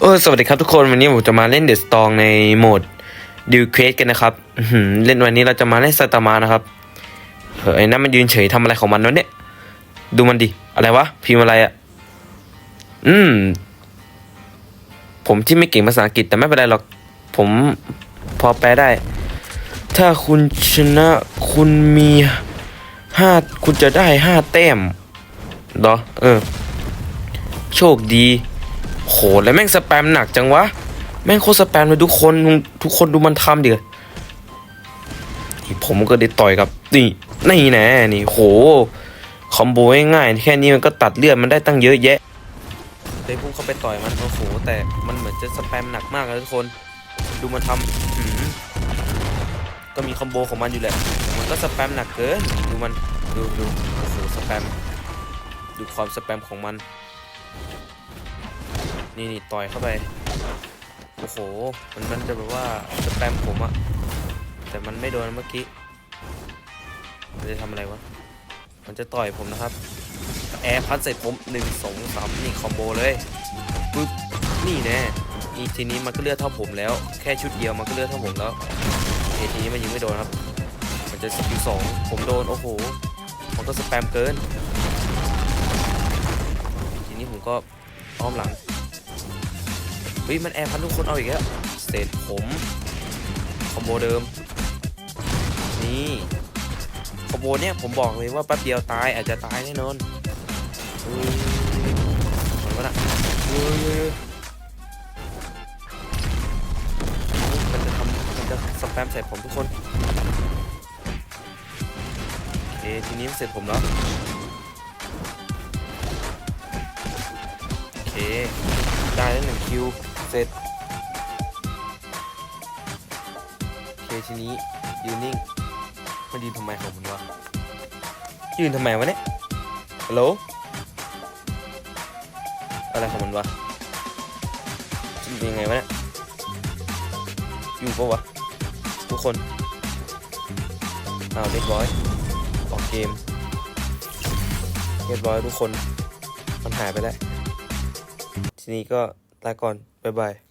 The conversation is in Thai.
โอ้สวัสดีครับทุกคนวันนี้ผมจะมาเล่นเดอะสตองในโหมดดิวเควสกันนะครับเล่นวันนี้เราจะมาเล่นสตามานะครับเฮ้ยนั่นมันยืนเฉยทำอะไรของมันวะเนี่ยดูมันดิอะไรวะพิมพ์อะไรอะอืม ผมที่ไม่เก่งภาษาอังกฤษแต่ไม่เป็นไรหรอก ผมพอแปลได้ ถ้าคุณชนะคุณมีห้าคุณจะได้ห้าแต้มเหรอเออ โชคดี โหแล้วแม่งสแปมหนักจังวะ แม่งโคตรสแปมเลยทุกคนทุกคนดูมันทำดินี่ผมก็ได้ต่อยกับนี่นี่แน่นี่โหคอมโบง่ายๆแค่นี้มันก็ตัดเลือดมันได้ตั้งเยอะแยะเลยพุ่งเข้าไปต่อยมันโอ้โหแต่มันเหมือนจะสแปมหนักมากเลยทุกคน ดูมันทำก็มีคอมโบของมันอยู่แหละมันก็สแปมหนักเกินดูมันดูดูโอ้โหสแปมดูความสแปมของมัน นี่นี่ต่อยเข้าไป โอ้โห มันมันจะแบบว่าสแปมผมอะแต่มันไม่โดนเมื่อกี้ มันจะทำอะไรวะ มันจะต่อยผมนะครับ แอร์พัดใส่ผมหนึ่งสองสามนี่คอมโบเลยปึ๊บ นี่แน่นี่ทีนี้มันก็เลือดเท่าผมแล้ว แค่ชุดเดียวมันก็เลือดเท่าผมแล้วเอทีนี้มันยิงไม่โดนครับ มันจะสกิลสองผมโดน โอ้โห มันก็สแปมเกิน ทีนี้ผมก็อ้อมหลัง เฮ้ยมันแอบพันทุกคนเอาอีกแล้วเสร็จผมคอมโบเดิม นี่คอมโบเนี่ยผมบอกเลยว่าแป๊บเดียวตายอาจจะตายแน่นอนเฮ้ยมันวะน่ะเฮ้ยมันจะทำมันจะสแปมใส่ผมทุกคนโอเคทีนี้เสร็จผมแล้วโอเคได้แล้วหนึ่งคิว ร็จโอเคทีนี้ยืนนิ่งมันยืนทำไมของมันวะยืนทำไมวะเนี่ยฮัลโหลอะไรของมันวะจะเป็นยังไงวะเนี่ยอยู่ปะวะทุกคนเอาเรียบร้อยออกเกมเรียบร้อยทุกคน มันหายไปแล้ว ทีนี้ก็ ลาก่อนบ๊ายบาย